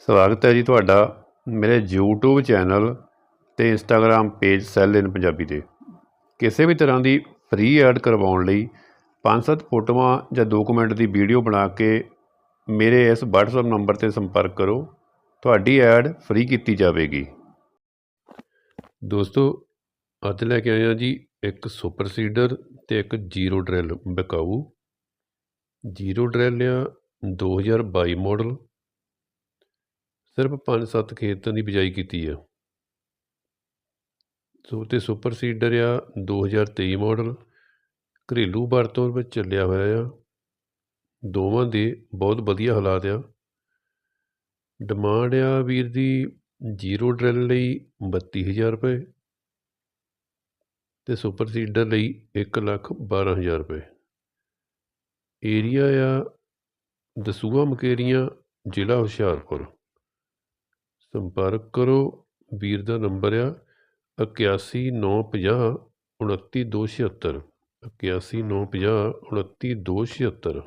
ਸਵਾਗਤ ਹੈ ਜੀ ਤੁਹਾਡਾ ਮੇਰੇ YouTube ਚੈਨਲ ਤੇ Instagram page sale in Punjabi ਤੇ। ਕਿਸੇ ਵੀ ਤਰ੍ਹਾਂ ਦੀ ਫ੍ਰੀ ਐਡ ਕਰਵਾਉਣ ਲਈ ਪੰਜ ਸੱਤ ਫੋਟੋਆਂ ਜਾਂ ਦੋ ਦੀ ਵੀਡੀਓ ਬਣਾ ਕੇ ਮੇਰੇ ਇਸ WhatsApp ਨੰਬਰ ਤੇ ਸੰਪਰਕ ਕਰੋ। ਤੁਹਾਡੀ ਐਡ ਫ੍ਰੀ ਕੀਤੀ ਜਾਵੇਗੀ। ਦੋਸਤੋ, ਅੱਜ ਲੈ ਕੇ ਆਏ ਹਾਂ ਜੀ ਇੱਕ ਸੁਪਰ ਸੀਡਰ ਤੇ ਇੱਕ ਜ਼ੀਰੋ ਡਰਿਲ ਬਕਾਊ। ਜ਼ੀਰੋ ਡਰਿਲ ਆ 2022 ਮਾਡਲ ਸਿਰਫ 5-7 ਖੇਤਾਂ ਦੀ ਬਿਜਾਈ ਕੀਤੀ ਆ। ਸੋ ਤੇ ਸੁਪਰ ਸੀਡਰ ਆ 2023 ਮਾਡਲ, ਘਰੇਲੂ ਵਰਤੋਂ ਵਿੱਚ ਚੱਲਿਆ ਹੋਇਆ ਆ। ਦੋਵਾਂ ਦੇ ਬਹੁਤ ਵਧੀਆ ਹਾਲਾਤ ਆ। ਡਿਮਾਂਡ ਆ ਵੀਰ ਦੀ ਜ਼ੀਰੋ ਡਰਿਲ ਲਈ 32000 ਰੁਪਏ ਤੇ ਸੁਪਰ ਸੀਡਰ ਲਈ 1 ਲੱਖ 12000 ਰੁਪਏ। ਏਰੀਆ ਆ ਦਸੂਆ ਮਕੇਰੀਆਂ, ਜ਼ਿਲ੍ਹਾ ਹੁਸ਼ਿਆਰਪੁਰ। ਸੰਪਰਕ ਕਰੋ। ਵੀਰ ਦਾ ਨੰਬਰ ਆ 8195 29276 8195 29276